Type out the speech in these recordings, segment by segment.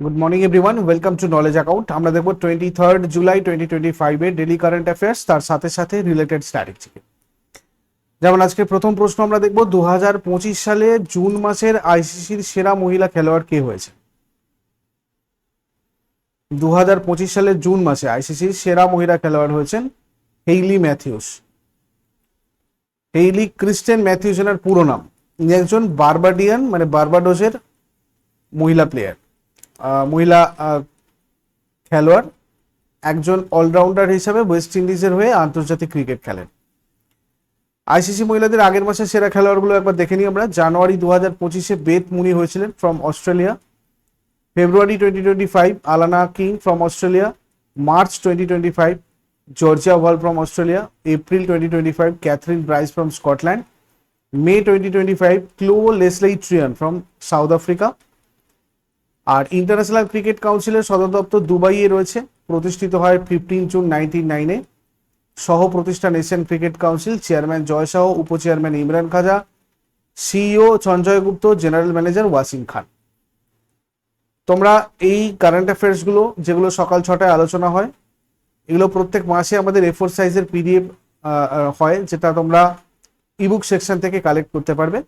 Good morning everyone welcome to knowledge account আমরা দেখব twenty third July twenty twenty ফাইভে daily current affairs তার সাথে সাথে রিলেটেড স্ট্র্যাটেজি যেমন আজকে প্রথম প্রশ্ন আমরা দেখব দু হাজার পঁচিশ সালে জুন মাসের আইসিসির সেরা মহিলা খেলোয়াড় কে হয়েছে? দু হাজার পঁচিশ সালের জুন মাসে আইসিসির সেরা মহিলা খেলোয়াড় হয়েছেন Hayley Matthews Hayley Kristen Matthews এনার পুরো নাম। ইনি একজন বারবাডিয়ান মানে বারবাডোসের মহিলা প্লেয়ার মহিলা খেলোয়াড়, একজন অলরাউন্ডার হিসাবে ওয়েস্ট ইন্ডিজের হয়ে আন্তর্জাতিক ক্রিকেট খেলেন। আইসিসি মহিলাদের আগের মাসে সেরা খেলোয়াড়গুলো একবার দেখে নিই আমরা। জানুয়ারি দু হাজার পঁচিশে বেথ মুনি হয়েছিলেন from Australia February twenty twenty five Alana King from Australia March twenty twenty five Georgia Wall from Australia April twenty twenty five Kathryn Bryce from Scotland May twenty twenty five Chloe Lesleigh Tryon from South Africa R international cricket কাউন্সিলের সদর দপ্তর দুবাইয়ে রয়েছে। প্রতিষ্ঠিত হয় fifteen June nineteen নাইনে সহ প্রতিষ্ঠান Asian Cricket Council chairman Jay Shah উপচেয়ারম্যান Imran Khwaja CEO Sanjay Gupta general manager Wasim Khan তোমরা এই কারেন্ট অ্যাফেয়ার্সগুলো যেগুলো সকাল ছটায় আলোচনা হয়, এগুলো প্রত্যেক মাসে আমাদের এফোর সাইজের পিডিএফ হয়, যেটা তোমরা ইবুক সেকশন থেকে কালেক্ট করতে পারবে।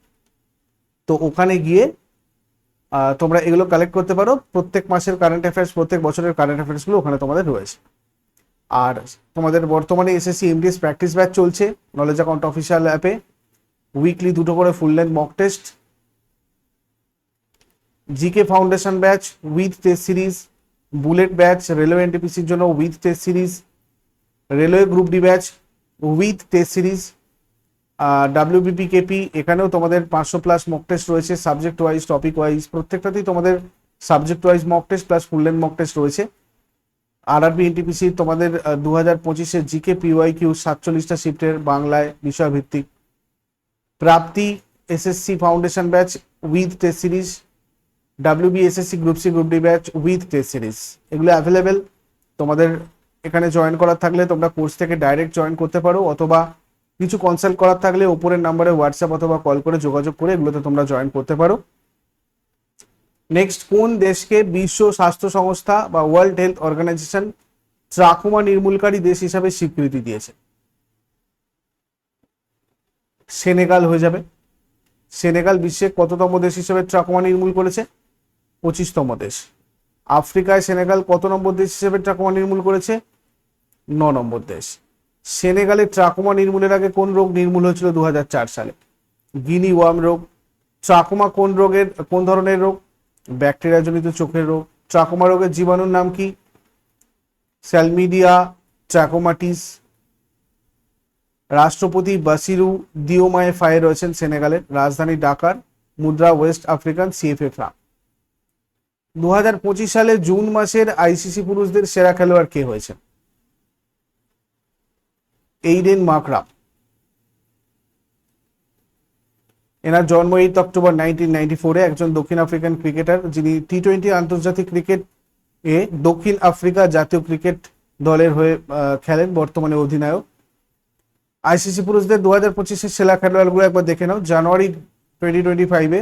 তো ওখানে গিয়ে তোমরা এগুলো কালেক্ট করতে পারো। প্রত্যেক মাসের কারেন্ট অ্যাফেয়ার্স প্রত্যেক বছরের কারেন্ট অ্যাফেয়ার্সগুলো ওখানে তোমাদের রয়েছে। আর তোমাদের বর্তমানে এসএসসি এমডিএস প্র্যাকটিস ব্যাচ চলছে নলেজ অ্যাকাউন্ট অফিসিয়াল অ্যাপে উইকলি দুটো করে full length mock test GK foundation batch with test series bullet batch railway এনটিপিসির জন্য with test series railway group D batch with test series WBPKP এখানেও তোমাদের পাঁচশো plus mock test রয়েছে subject wise topic wise প্রত্যেকটাতেই তোমাদের subject wise mock test plus full length mock test রয়েছে। RRB NTPC তোমাদের দু হাজার পঁচিশে জিকে পিওয়াই কিউ সাতচল্লিশটা শিফটের বাংলায় বিষয়ভিত্তিক। Prapti SSC foundation batch with test series WB SSC group C group D batch with test series এগুলো অ্যাভেলেবেল তোমাদের এখানে জয়েন করার থাকলে তোমরা কোর্স থেকে ডাইরেক্ট জয়েন করতে পারো, অথবা কিছু কনসাল্ট করার থাকলে ওপরের নাম্বারে হোয়াটসঅ্যাপ অথবা কল করে যোগাযোগ করে এগুলোতে তোমরা জয়েন করতে পারো। নেক্সট কোন দেশকে বিশ্ব স্বাস্থ্য সংস্থা বা ওয়ার্ল্ড হেলথ অর্গানাইজেশন ট্রাকোমা নির্মূলকারী দেশ হিসাবে স্বীকৃতি দিয়েছে? সেনেগাল হয়ে যাবে। সেনেগাল বিশ্বের কততম দেশ হিসেবে ট্রাকোমা নির্মূল করেছে? পঁচিশতম দেশ। আফ্রিকায় সেনেগাল কত নম্বর দেশ হিসেবে ট্রাকোমা নির্মূল করেছে? ন নম্বর দেশ। সেনেগালে ট্রাকোমা নির্মূলের আগে কোন রোগ নির্মূল হয়েছিল দু হাজার চার সালে? গিনি ওয়ার্ম রোগ, ট্রাকোমা কোন রোগের, কোন ধরনের রোগ? ব্যাকটেরিয়াজনিত চোখের রোগ, ট্রাকোমা রোগের জীবাণুর নাম কি? স্যালমিডিয়া, ট্রাকোমাটিস। রাষ্ট্রপতি বাসিরু দিওমায়ে ফায়ে রয়েছেন সেনেগালের রাজধানী ঢাকার মুদ্রা ওয়েস্ট আফ্রিকান সিএফএ ফ্রাম দু সালে জুন মাসের আইসিসি পুরুষদের সেরা খেলোয়াড় কে হয়েছেন? এইডেন মাকরা এনার জন্ম এইট অক্টোবর নাইনটিন নাইনটি ফোরে একজন দক্ষিণ আফ্রিকান ক্রিকেটার যিনি টি টোয়েন্টি আন্তর্জাতিক ক্রিকেট এ দক্ষিণ আফ্রিকা জাতীয় ক্রিকেট দলের হয়ে খেলেন, বর্তমানে অধিনায়ক। আইসিসি পুরুষদের দু হাজার পঁচিশের সেরা খেলোয়াড়গুলো একবার দেখে নাও। জানুয়ারি টোয়েন্টি টোয়েন্টি ফাইভে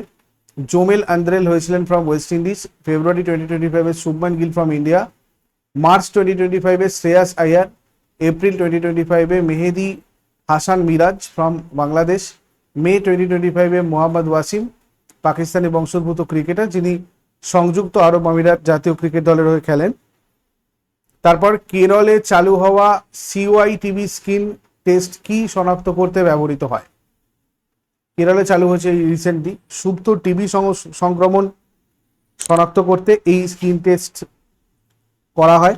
জোমেল আন্দ্রেল হয়েছিলেন from West Indies February twenty twenty ফাইভে Shubman Gill from India March twenty twenty ফাইভে Shreyas Iyer April twenty twenty ফাইভে Mehedi Hasan Miraz from Bangladesh, May twenty twenty ফাইভে মোহাম্মদ ওয়াসিম, পাকিস্তানি বংশোদ্ভূত ক্রিকেটার যিনি সংযুক্ত আরব আমিরাত জাতীয় ক্রিকেট দলের হয়ে খেলেন। তারপর কেরলে চালু হওয়া সিওয়াই টিভি স্কিন টেস্ট কি শনাক্ত করতে ব্যবহৃত হয়? কেরলে চালু হয়েছে রিসেন্টলি সুপ্ত টিবি সংক্রমণ শনাক্ত করতে এই স্কিন টেস্ট করা হয়।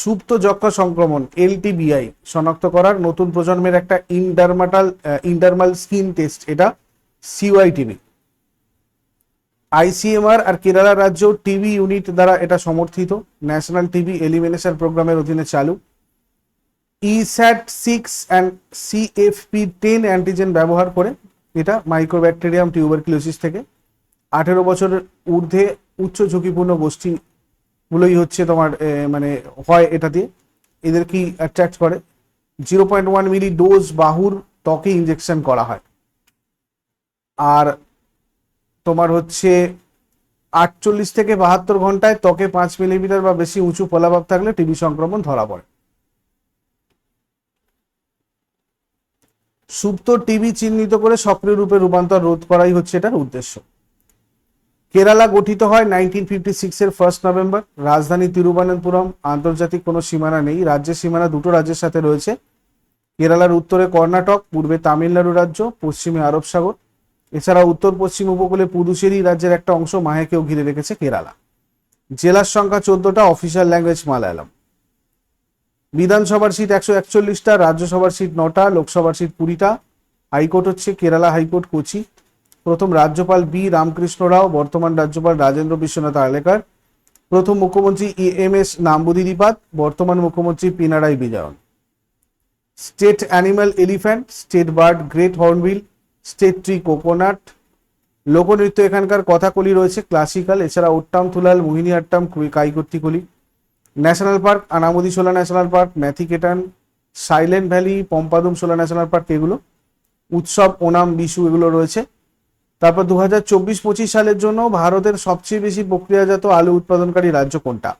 সুপ্ত যক্ষা সংক্রমণ, এলটিবিআই, শনাক্ত করার নতুন প্রজন্মের একটা ইনডারমাটাল ইন্ডারমাল স্কিন টেস্ট, এটা সিওয়াই টিভি আইসিএমআর আর কেরালা রাজ্য টিভি ইউনিট দ্বারা এটা সমর্থিত। ন্যাশনাল টিভি এলিমিনেশন প্রোগ্রামের অধীনে চালু। ESAT six and CFP ten antigen ব্যবহার করে এটা মাইক্রোব্যাকটেরিয়াম, টিউবারকুলোসিস থেকে। আঠেরো বছরের ঊর্ধ্বে উচ্চ ঝুঁকিপূর্ণ গোষ্ঠীগুলোই হচ্ছে তোমার মানে হয় এটা দিয়ে। এদের কি অ্যাট্রাক্ট করে? Zero point one milli dose বাহুর ত্বকে ইঞ্জেকশন করা হয়। আর তোমার হচ্ছে আটচল্লিশ থেকে বাহাত্তর ঘন্টায় ত্বকে পাঁচ মিলিমিটার বা বেশি উঁচু ফলাভাব থাকলে টিবি সংক্রমণ ধরা পড়ে। সুপ্ত টিবি চিহ্নিত করে সক্রিয় রূপে রূপান্তর রোধ করাই হচ্ছে এটার উদ্দেশ্য। কেরালা গঠিত হয় নাইনটিন ফিফটি সিক্সের ফার্স্ট নভেম্বর রাজধানী তিরুবনন্তপুরম, আন্তর্জাতিক কোনো সীমানা নেই। রাজ্যের সীমানা দুটো রাজ্যের সাথে রয়েছে। কেরালার উত্তরে কর্ণাটক, পূর্বে তামিলনাড়ু রাজ্য, পশ্চিমে আরব সাগর। এছাড়া উত্তর পশ্চিম উপকূলে পুদুচেরি রাজ্যের একটা অংশ মাহেকেও ঘিরে রেখেছে কেরালা। জেলার সংখ্যা চোদ্দটা অফিসিয়াল ল্যাঙ্গুয়েজ মালায়ালাম। বিধানসভার সিট একশো একচল্লিশটা, রাজ্যসভার সিট নটা, লোকসভার সিট কুড়িটা। হাইকোর্ট হচ্ছে কেরালা হাইকোর্ট কোচি। প্রথম রাজ্যপাল বি রামকৃষ্ণ রাও বর্তমান রাজ্যপাল রাজেন্দ্র বিশ্বনাথ আলেকার প্রথম মুখ্যমন্ত্রী ই এম এস নাম্বুদিরিপাত বর্তমান মুখ্যমন্ত্রী Pinarayi Vijayan. State animal elephant, state bird great hornbill, state tree coconut, লোকনৃত্য এখানকার কথাকলি রয়েছে, ক্লাসিক্যাল, এছাড়া Ottam Thullal, Mohiniyattam Kaikottikali National Park, Anamudi Shola National Park, Mathikettan, Silent Valley, Pampadum Shola National Park, এগুলো। উৎসব, ওনাম, বিশু, এগুলো রয়েছে। তারপর দু হাজার চব্বিশ পঁচিশ সালের জন্য ভারতের সবচেয়ে বেশি প্রক্রিয়াজাত আলু উৎপাদনকারী রাজ্য কোনটা?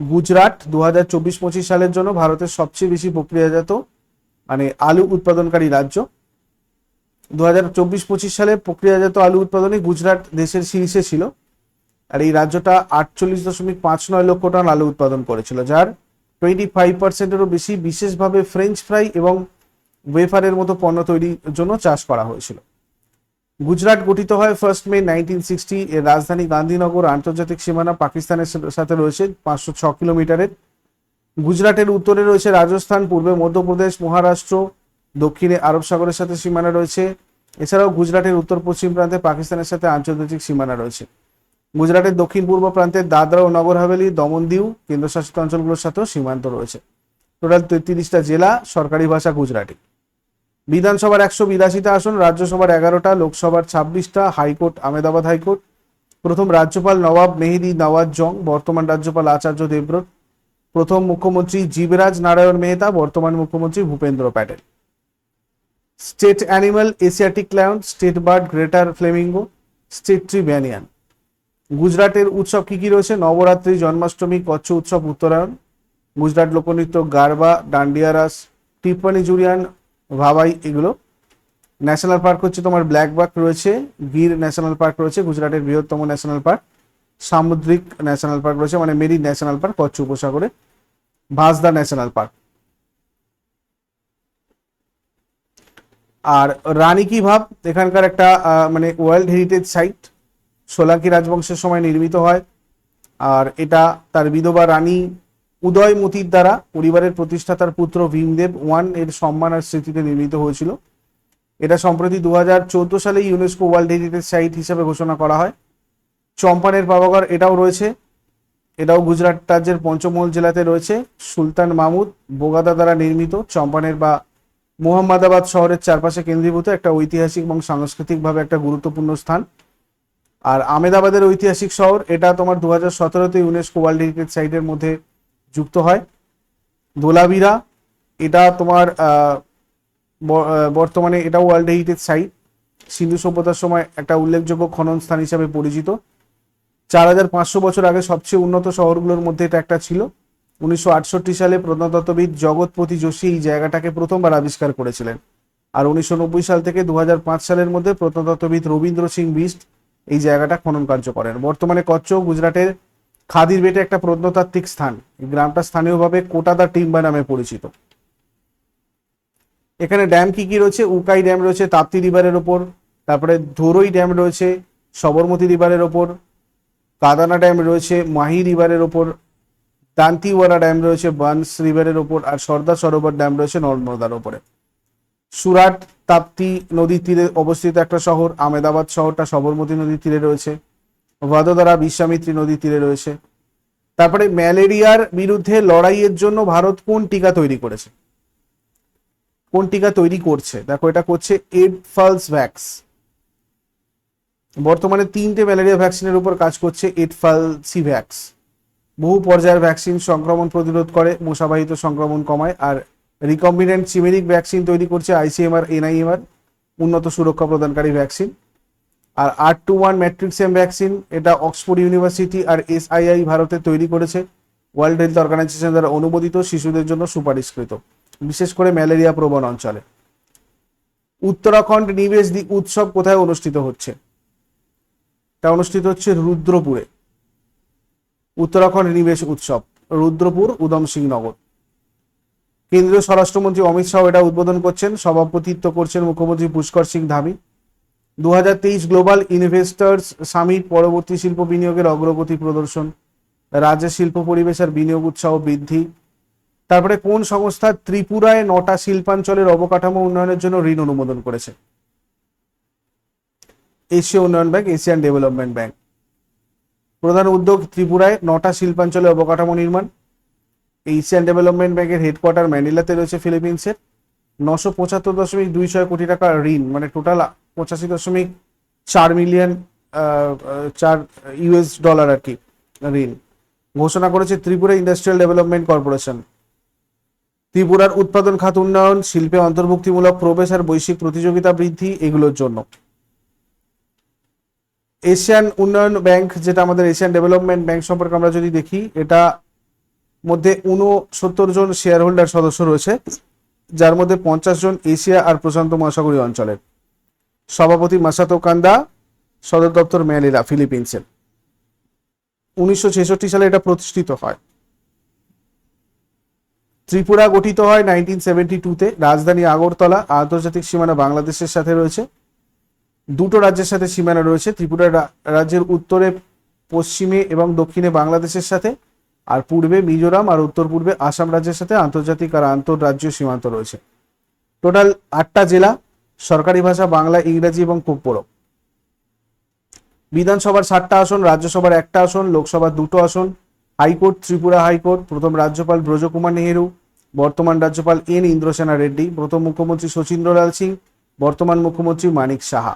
গুজরাট দু হাজার চব্বিশ পঁচিশ সালের জন্য ভারতের সবচেয়ে বেশি প্রক্রিয়াজাত মানে আলু উৎপাদনকারী রাজ্য। দু হাজার চব্বিশ পঁচিশ সালে প্রক্রিয়াজাত আলু উৎপাদনে গুজরাট দেশের শীর্ষে ছিল, আর এই রাজ্যটা আটচল্লিশ দশমিক পাঁচ নয় লক্ষ টন আলু উৎপাদন করেছিল, যার টোয়েন্টি ফাইভ পার্সেন্টেরও বেশি, বিশেষভাবে ফ্রেঞ্চ ফ্রাই এবং ওয়েফারের মতো পণ্য তৈরির জন্য চাষ করা হয়েছিল। গুজরাট গঠিত হয় ফার্স্ট মে নাইনটিন সিক্সটি এর রাজধানী গান্ধীনগর, আন্তর্জাতিক সীমানা পাকিস্তানের সাথে রয়েছে পাঁচশো ছ কিলোমিটারের। গুজরাটের উত্তরে রয়েছে রাজস্থান, পূর্বে মধ্যপ্রদেশ, মহারাষ্ট্র, দক্ষিণে আরব সাগরের সাথে সীমানা রয়েছে। এছাড়াও গুজরাটের উত্তর পশ্চিম প্রান্তে পাকিস্তানের সাথে আন্তর্জাতিক সীমানা রয়েছে। গুজরাটের দক্ষিণ পূর্ব প্রান্তে দাদরা ও নগর হাভেলি দমন দিউ কেন্দ্রশাসিত অঞ্চলগুলোর সাথেও সীমান্ত রয়েছে। টোটাল তেত্রিশটা জেলা সরকারি ভাষা গুজরাটি। বিধানসভার একশো বিরাশিটা আসন, রাজ্যসভার এগারোটা, লোকসভার ছাব্বিশটা, হাইকোর্ট, আমেদাবাদ হাইকোর্ট। প্রথম রাজ্যপাল নবাব মেহেদি নওয়াজ জং, বর্তমান রাজ্যপাল আচার্য দেবব্রত। প্রথম মুখ্যমন্ত্রী জীবরাজ নারায়ণ মেহতা, বর্তমান মুখ্যমন্ত্রী Bhupendra Patel. State animal Asiatic lion state bird greater flamingo, state tree banyan গুজরাটের উৎসব কি কি রয়েছে? নবরাত্রি, জন্মাষ্টমী, কচ্ছ উৎসব, উত্তরায়ণ। গুজরাট লোকনৃত্য গারবা ডান্ডিয়া রাস টিপ্পানি জুরিয়ান ভাবাই এগুলো। ন্যাশনাল পার্ক হচ্ছে তোমার ব্ল্যাকবাক রয়েছে গির ন্যাশনাল পার্ক রয়েছে, গুজরাটের বৃহত্তম ন্যাশনাল পার্ক সামুদ্রিক ন্যাশনাল পার্ক রয়েছে মানে মেরি ন্যাশনাল পার্ক কচ্ছ উপসাগরে, ভাসদা ন্যাশনাল পার্ক আর রানী কি ভাব? এখানকার একটা মানে ওয়ার্ল্ড হেরিটেজ সাইট সোলাঙ্কি রাজবংশের সময় নির্মিত হয়। আর এটা তার বিধবা রানী উদয়মতির দ্বারা পরিবারের প্রতিষ্ঠাতার পুত্র ভীমদেব ওয়ানের সম্মান আর স্মৃতিতে নির্মিত হয়েছিল। এটা সম্প্রতি দু হাজার চোদ্দ সালে ইউনেস্কো ওয়ার্ল্ড হেরিটেজ সাইট হিসেবে ঘোষণা করা হয়। চম্পানের পাবাগর এটাও রয়েছে। এটাও গুজরাট রাজ্যের পঞ্চমহল জেলাতে রয়েছে। সুলতান মাহমুদ বোগাদা দ্বারা নির্মিত চম্পানের বা মোহাম্মদাবাদ শহরের চারপাশে কেন্দ্রীভূত একটা ঐতিহাসিক এবং সাংস্কৃতিকভাবে একটা গুরুত্বপূর্ণ স্থান। আর আমেদাবাদের ঐতিহাসিক শহর, এটা তোমার দু হাজার সতেরোতে ইউনেস্কো ওয়ার্ল্ড হেরিটেজ সাইটের মধ্যে যুক্ত হয়। দোলাবিরা, এটা তোমার বর্তমানে এটা ওয়ার্ল্ড হেরিটেজ সাইট সিন্ধু সভ্যতার সময় একটা উল্লেখযোগ্য খনন স্থান হিসাবে পরিচিত। চার হাজার পাঁচশো বছর আগে সবচেয়ে উন্নত শহরগুলোর মধ্যে এটা একটা ছিল। উনিশশো আটষট্টি সালে প্রত্নতত্ত্ববিদ জগৎপতি যোশী এই জায়গাটাকে প্রথমবার আবিষ্কার করেছিলেন। আর উনিশশো নব্বই সাল থেকে দু হাজার পাঁচ সালের মধ্যে প্রত্নতত্ত্ববিদ রবীন্দ্র সিং বিস্ট এই জায়গাটা খনন কার্য করেন। বর্তমানে কচ্ছ গুজরাটের খাদির বেটে একটা প্রত্নতাত্ত্বিক স্থান। এই গ্রামটা স্থানীয়ভাবে কোটাদা টিম্বা নামে পরিচিত। এখানে ড্যাম কি কি রয়েছে? উকাই ড্যাম রয়েছে তাপ্তি রিভারের ওপর, তারপরে ধরই ড্যাম রয়েছে, সবরমতী রিভারের ওপর, কাদানা ড্যাম রয়েছে, মাহি রিভারের ওপর, দান্তিওয়ালা ড্যাম রয়েছে, বানস রিভারের ওপর, আর সর্দার সরোবর ড্যাম রয়েছে নর্মদার ওপরে। সুরাট তাপ্তি নদীর তীরে অবস্থিত একটা শহর, আমেদাবাদ শহরটা সবরমতী নদীর তীরে রয়েছে। ভাদোদারা বিশ্বামিত্রী নদীর তীরে রয়েছে। তারপরে ম্যালেরিয়ার বিরুদ্ধে লড়াইয়ের জন্য ভারত কোন টিকা তৈরি করেছে? কোন টিকা তৈরি করছে? দেখো, এটা করছে এড ফালস ভ্যাক্স। বর্তমানে তিনটে ম্যালেরিয়া ভ্যাকসিনের উপর কাজ করছে এডফালসি ভ্যাক্স। বহু পর্যায়ের ভ্যাকসিন সংক্রমণ প্রতিরোধ করে, মশাবাহিত সংক্রমণ কমায়, আর রিকম্বিনেন্ট চিমেরিক ভ্যাকসিন তৈরি করছে আইসিএমআর এনআইএমআর উন্নত সুরক্ষা প্রদানকারী vaccine. R R two one matrix M vaccine এটা অক্সফোর্ড ইউনিভার্সিটি আর এসআইআই ভারতে তৈরি করেছে। ওয়ার্ল্ড হেলথ অর্গানাইজেশন দ্বারা অনুমোদিত শিশুদের জন্য সুপারিশকৃত, বিশেষ করে ম্যালেরিয়া প্রবণ অঞ্চলে। উত্তরাখণ্ড নিবেশ উৎসব কোথায় অনুষ্ঠিত হচ্ছে? তা অনুষ্ঠিত হচ্ছে রুদ্রপুরে। উত্তরাখণ্ড নিবেশ উৎসব, রুদ্রপুর উদম সিং নগর। কেন্দ্রীয় স্বরাষ্ট্রমন্ত্রী অমিত শাহ এটা উদ্বোধন করছেন, সভাপতিত্ব করছেন মুখ্যমন্ত্রী পুষ্কর সিং ধামি। দু হাজার তেইশ গ্লোবাল ইনভেস্টার্স সামিট পরবর্তী শিল্প বিনিয়োগের অগ্রগতি প্রদর্শন, রাজ্যের শিল্প পরিবেশ আর বিনিয়োগ উৎসাহ বৃদ্ধি, তারপরে কোন সংস্থা ত্রিপুরায় নটা শিল্পাঞ্চলের অবকাঠামো উন্নয়নের জন্য ঋণ অনুমোদন করেছে? এশীয় উন্নয়ন ব্যাংক, এশিয়ান ডেভেলপমেন্ট ব্যাংক। প্রধান উদ্যোগ, ত্রিপুরায় নটা শিল্পাঞ্চলে অবকাঠামো নির্মাণ। এশিয়ান ডেভেলপমেন্ট ব্যাংকের হেডকোয়ার্টার ম্যানিলাতে রয়েছে ফিলিপিন্সের। নশো পঁচাত্তর দশমিক দুই ছয় কোটি টাকা ঋণ মানে টোটাল পঁচাশি দশমিক চার মিলিয়ন চার ইউএস ডলার আর কি ঋণ। ঘোষণা করেছে ত্রিপুরা ইন্ডাস্ট্রিয়াল ডেভেলপমেন্ট কর্পোরেশন ত্রিপুরার উৎপাদন খাত উন্নয়ন, শিল্পে অন্তর্ভুক্তিমূলক প্রবেশ আর বৈশ্বিক প্রতিযোগিতা বৃদ্ধি, এগুলোর জন্য। এশিয়ান উন্নয়ন ব্যাংক, যেটা আমাদের এশিয়ান ডেভেলপমেন্ট ব্যাংক সম্পর্কে আমরা যদি দেখি, এটা মধ্যে উনসত্তর জন শেয়ার হোল্ডার সদস্য রয়েছে, যার মধ্যে পঞ্চাশ জন এশিয়া আর প্রশান্ত মহাসাগরীয় অঞ্চলের। সভাপতি মাসাতো কান্দা, সদর দপ্তর ম্যানিলা ফিলিপিন্সের। উনিশশো ছেষট্টি সালে এটা প্রতিষ্ঠিত হয়। ত্রিপুরা গঠিত হয় নাইনটিন সেভেন্টি টুতে। রাজধানী আগরতলা, আন্তর্জাতিক সীমানা বাংলাদেশের সাথে রয়েছে। দুটো রাজ্যের সাথে সীমানা রয়েছে, ত্রিপুরা রাজ্যের উত্তরে, পশ্চিমে এবং দক্ষিণে বাংলাদেশের সাথে, আর পূর্বে মিজোরাম আর উত্তর পূর্বে আসাম রাজ্যের সাথে আন্তর্জাতিক আর আন্তঃরাজ্য সীমান্ত রয়েছে। টোটাল আটটা জেলা সরকারি ভাষা, বাংলা, ইংরাজি এবং কোপ্পরো বিধানসভার ষাটটা আসন, রাজ্যসভার একটা আসন, লোকসভার দুটো আসন, হাইকোর্ট, ত্রিপুরা হাইকোর্ট, প্রথম রাজ্যপাল ব্রজকুমার নেহেরু, বর্তমান রাজ্যপাল এন ইন্দ্রসেনা রেড্ডি, প্রথম মুখ্যমন্ত্রী শচীন্দ্রলাল সিং, বর্তমান মুখ্যমন্ত্রী মানিক সাহা।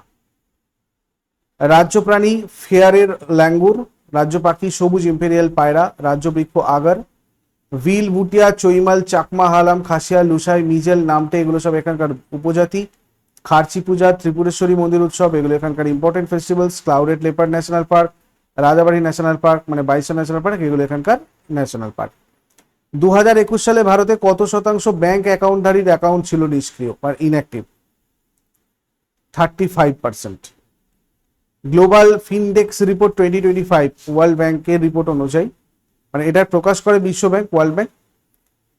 রাজ্য প্রাণী ফেয়ারের ল্যাঙ্গুর রাজ্য পাখি সবুজ ইম্পেরিয়াল পায়রা রাজ্য বৃক্ষ আগার, ভিল বুটিয়া চৈমাল, চাকমা, হালাম, খাসিয়া, লুসাই, মিজেল, নামটে, এগুলো সব এখানকার উপজাতি। খার্চি পূজা, ত্রিপুরেশ্বরী মন্দির উৎসব, এগুলো এখানকার important festivals Clouded Leopard National Park Rajbari National Park মানে বাইশা ন্যাশনাল পার্ক এগুলো এখানকার ন্যাশনাল পার্ক দু হাজার একুশ সালে ভারতে কত শতাংশ ব্যাংক অ্যাকাউন্টধারীর অ্যাকাউন্ট ছিল নিষ্ক্রিয় বা inactive thirty five percent Global Findex report twenty twenty five World ব্যাংকের রিপোর্ট অনুযায়ী মানে এটা প্রকাশ করে বিশ্ব bank World Bank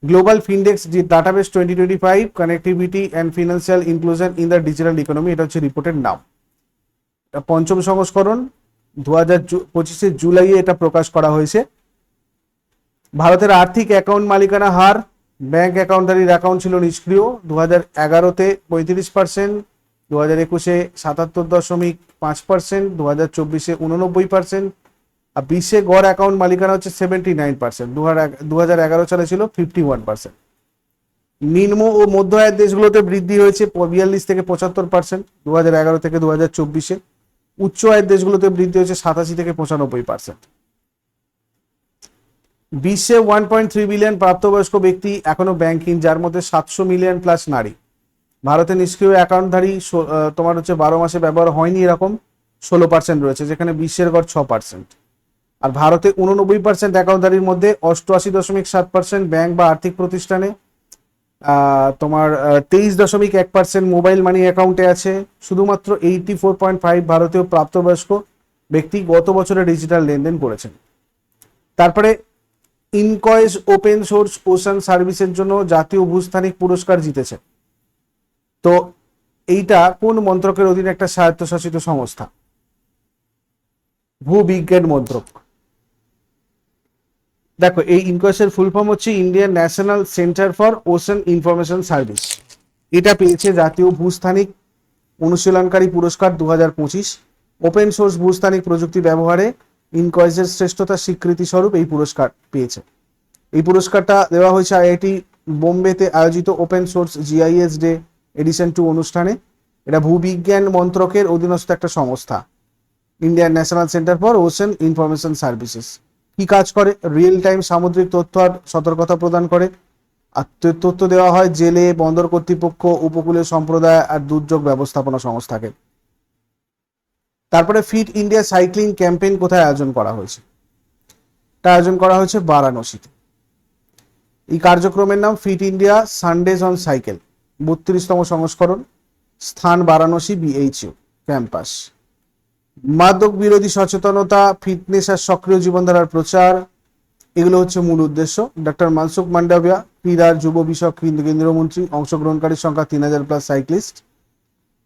Global Findex database twenty twenty five connectivity and financial inclusion in the digital economy এটা হচ্ছে রিপোর্টের নাম। পঞ্চম সংস্করণ দু হাজার পঁচিশে জুলাইয়ে এটা প্রকাশ করা হয়েছে। ভারতের আর্থিক অ্যাকাউন্ট মালিকানা হার ব্যাংক অ্যাকাউন্টধারীর অ্যাকাউন্ট ছিল নিষ্ক্রিয় দু হাজার এগারোতে পঁয়ত্রিশ পার্সেন্ট দু হাজার একুশে সাতাত্তর দশমিক পাঁচ পার্সেন্ট দু হাজার চব্বিশে উননব্বই পার্সেন্ট আর বিশে গড় অ্যাকাউন্ট মালিকানা হচ্ছে সেভেন্টি নাইন পার্সেন্ট দু হাজার এগারো সালে ছিল ফিফটি ওয়ান পার্সেন্ট নিম্ন ও মধ্য আয়ের দেশগুলোতে বৃদ্ধি হয়েছে বিয়াল্লিশ থেকে পঁচাত্তর পার্সেন্ট দু হাজার এগারো থেকে দু হাজার চব্বিশে। উচ্চ আয়ের দেশগুলোতে বৃদ্ধি হয়েছে সাতাশি থেকে পঁচানব্বই পার্সেন্ট বিশ্বে ওয়ান পয়েন্ট থ্রি বিলিয়ন প্রাপ্তবয়স্ক ব্যক্তি এখনও ব্যাংকিং যার মধ্যে সাতশো মিলিয়ন প্লাস নারী। ভারতে নিষ্ক্রিয় অ্যাকাউন্টধারী তোমার হচ্ছে বারো মাসে ব্যবহার হয়নি এরকম, ষোলো পার্সেন্ট রয়েছে, যেখানে বিশ্বের গড় ছ পার্সেন্ট আর ভারতে উননব্বই পার্সেন্ট অ্যাকাউন্টধারীর মধ্যে অষ্টআশি দশমিক সাত পার্সেন্ট ব্যাংক বা আর্থিক প্রতিষ্ঠানে তোমার তেইশ দশমিক এক পার্সেন্ট মোবাইল মানি অ্যাকাউন্টে আছে। শুধুমাত্র এইটি ফোর পয়েন্ট ফাইভ ভারতীয় প্রাপ্তবয়স্ক ব্যক্তি গত বছরে ডিজিটাল লেনদেন করেছেন। তারপরে ইনকয়েস ওপেন সোর্স ওশান সার্ভিসের জন্য জাতীয় ভূস্থানিক পুরস্কার জিতেছে। তো এইটা কোন মন্ত্রকের অধীনে একটা স্বায়ত্তশাসিত সংস্থা? ভূবিজ্ঞান মন্ত্রক। দেখো, এই ইনকোয়েসের ফুল ফর্ম হচ্ছে Indian National Centre for Ocean Information Service এটা পেয়েছে জাতীয় ভূস্থানিক অনুশীলনকারী পুরস্কার দু হাজার পঁচিশ। ওপেন সোর্স ভূস্থানিক প্রযুক্তি ব্যবহারে ইনকোয়েসের শ্রেষ্ঠতা স্বীকৃতি স্বরূপ এই পুরস্কার পেয়েছে। এই পুরস্কারটা দেওয়া হয়েছে আইআইটি বোম্বেতে আয়োজিত open source GIS day edition two অনুষ্ঠানে। এটা ভূবিজ্ঞান মন্ত্রকের অধীনস্থ একটা সংস্থা Indian National Centre for Ocean Information Services কি কাজ করে? রিয়েল টাইম সামুদ্রিক তথ্য আর সতর্কতা প্রদান করে। আর তথ্য দেওয়া হয় জেলে, বন্দর কর্তৃপক্ষ, উপকূলীয় সম্প্রদায় আর দুর্যোগ ব্যবস্থাপনা সংস্থাকে। তারপরে ফিট ইন্ডিয়া সাইক্লিং ক্যাম্পেইন কোথায় আয়োজন করা হয়েছে? এটা আয়োজন করা হয়েছে বারাণসীতে। এই কার্যক্রমের নাম Fit India Sundays on cycle বত্রিশতম সংস্করণ, স্থান বারাণসী বিএইচইউ ক্যাম্পাস মাদক বিরোধী সচেতনতা, ফিটনেস আর সক্রিয় জীবনধারার প্রচার, এগুলো হচ্ছে মূল উদ্দেশ্য। ডক্টর মানসুখ মান্ডাভিয়া ক্রীড়ার যুব বিষয়ক কেন্দ্রীয় মন্ত্রী অংশগ্রহণকারীর সংখ্যা তিন হাজার plus cyclist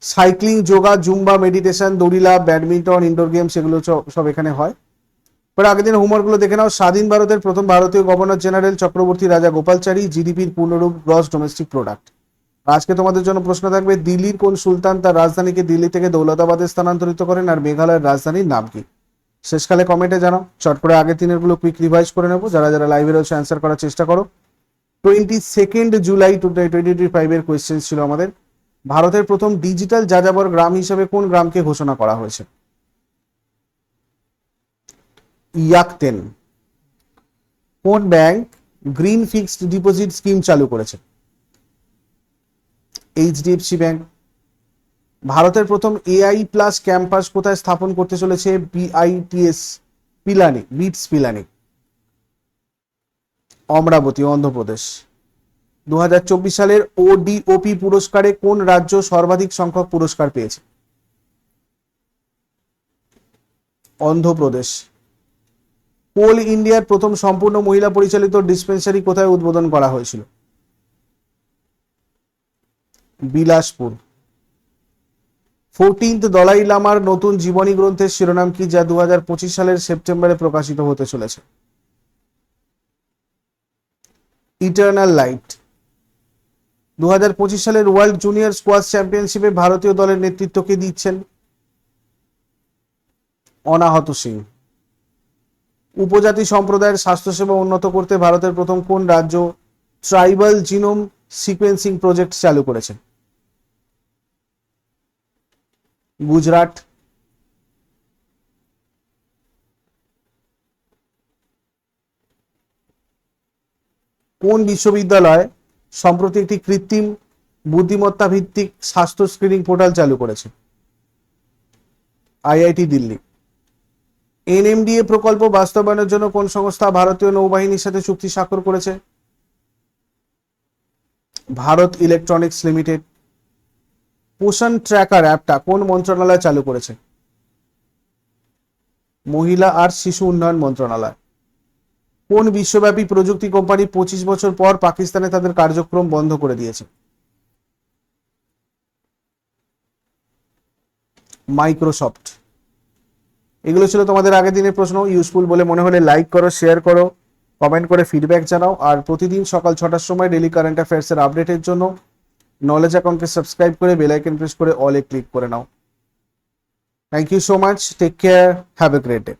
cycling, yoga, Zumba, meditation, দড়িলা, badminton indoor games এগুলো সব এখানে হয়। পরে আগের দিন হোমওয়ার্কগুলো দেখে নাও। স্বাধীন ভারতের প্রথম ভারতীয় গভর্নর জেনারেল চক্রবর্তী রাজা গোপালচারী জিডিপির পূর্ণরূপ গ্রস ডোমেস্টিক প্রোডাক্ট আজকে তোমাদের জন্য প্রশ্ন থাকবে দিল্লির কোন সুলতান তার রাজধানীকে দিল্লি থেকে দৌলতাবাদে স্থানান্তরিত করেন আর মেঘালয়ের রাজধানীর নাম কি? শেষকালে কমেন্টে জানাও। চট করে আগের দিনেরগুলো কুইক রিভাইজ করে নেব। যারা যারা লাইভে রয়েছে অ্যান্সার করার চেষ্টা করো। Twenty second July two twenty twenty ফাইভের কোয়েশ্চেন ছিল আমাদের। ভারতের প্রথম ডিজিটাল যাযাবর গ্রাম হিসেবে কোন গ্রামকে ঘোষণা করা হয়েছে? ইয়াকতেন। কোন bank green fixed deposit scheme চালু করেছে? HDFC bank. ভারতের প্রথম এআই প্লাস ক্যাম্পাস কোথায় স্থাপন করতে চলেছে? BITS Pilani, BITS Pilani. Amaravati, Andhra Pradesh. দুই হাজার চব্বিশ সালের ওডিওপি পুরস্কারে কোন রাজ্য সর্বাধিক সংখ্যক পুরস্কার পেয়েছে? অন্ধ্রপ্রদেশ। কোল ইন্ডিয়ার প্রথম সম্পূর্ণ মহিলা পরিচালিত ডিসপেন্সারি কোথায় উদ্বোধন করা হয়েছিল? বিলাসপুর। ফোরটিন্থ দলাই লামার নতুন জীবনী গ্রন্থের শিরোনাম কি যা দু হাজার পঁচিশ সালের সেপ্টেম্বরে প্রকাশিত হতে চলেছে? Eternal Light. দুই হাজার পঁচিশ সালের ওয়ার্ল্ড জুনিয়র স্কোয়াশ চ্যাম্পিয়নশিপে ভারতীয় দলের নেতৃত্বকে দিচ্ছেন? অনাহত সিং। উপজাতি সম্প্রদায়ের স্বাস্থ্যসেবা উন্নত করতে ভারতের প্রথম কোন রাজ্য ট্রাইবাল জিনোম সিকোয়েন্সিং প্রজেক্ট চালু করেছে? গুজরাট। কোন বিশ্ববিদ্যালয় সম্প্রতি একটি কৃত্রিম বুদ্ধিমত্তা ভিত্তিক স্বাস্থ্য স্ক্রিনিং পোর্টাল চালু করেছে? আইআইটি দিল্লি। এনএমডিএ প্রকল্প বাস্তবায়নের জন্য কোন সংস্থা ভারতীয় নৌবাহিনীর সাথে চুক্তি স্বাক্ষর করেছে? Bharat Electronics Limited. Poshan tracker অ্যাপটা কোন মন্ত্রণালয় চালু করেছে? মহিলা আর শিশু উন্নয়ন মন্ত্রণালয়। কোন বিশ্বব্যাপী প্রযুক্তি কোম্পানি পঁচিশ বছর পর পাকিস্তানে তাদের কার্যক্রম বন্ধ করে দিয়েছে? মাইক্রোসফট। এগুলো ছিল তোমাদের আগের দিনের প্রশ্ন ইউজফুল বলে মনে হলে লাইক করো শেয়ার করো কমেন্ট করে ফিডব্যাক জানাও, আর প্রতিদিন সকাল ছটার সময় ডেলি কারেন্ট অ্যাফেয়ার্সের আপডেটের জন্য নলেজ অ্যাকাউন্টকে সাবস্ক্রাইব করে বেল আইকন প্রেস করে অলে ক্লিক করে নাও thank you so much take care have a great day